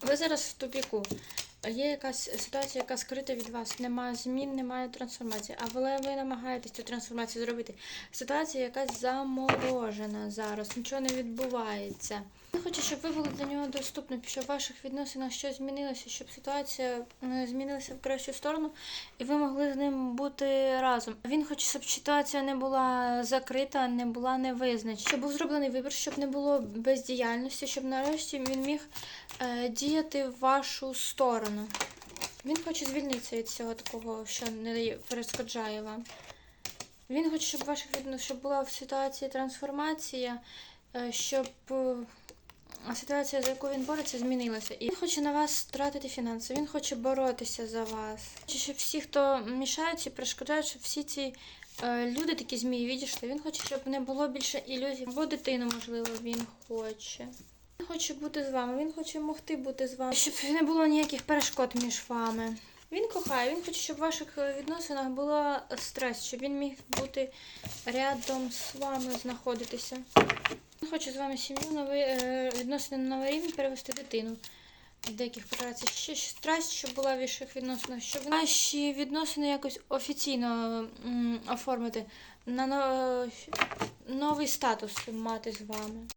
Ви зараз в тупіку. Є якась ситуація, яка скрита від вас. Немає змін, немає трансформації. Але ви намагаєтесь цю трансформацію зробити. Ситуація якась заморожена зараз, нічого не відбувається. Він хоче, щоб ви були для нього доступні, щоб в ваших відносинах щось змінилося, щоб ситуація е, змінилася в кращу сторону, і ви могли з ним бути разом. Він хоче, щоб ситуація не була закрита, не була невизначена. Щоб був зроблений вибір, щоб не було бездіяльності, щоб нарешті він міг діяти в вашу сторону. Він хоче звільнитися від всього такого, що не перешкоджає вам. Він хоче, щоб ваших відносинах, щоб була в ситуації трансформація, е, щоб е, ситуація, за яку він бореться, змінилася. І він хоче на вас тратити фінанси, він хоче боротися за вас. Хоче, щоб всі, хто мішають і щоб всі ці е, люди, такі змії, відійшли. Він хоче, щоб не було більше ілюзій. Або дитину, можливо, він хоче. Хоче бути з вами, він хоче могти бути з вами, щоб не було ніяких перешкод між вами. Він кохає, він хоче, щоб в ваших відносинах була страсть, щоб він міг бути рядом з вами знаходитися. Він хоче з вами сім'ю новий, е, відносини на новий рівень перевести дитину. В деяких операціях ще страсть, щоб була в ваших відносинах, щоб ваші відносини якось офіційно оформити, на но- новий статус мати з вами.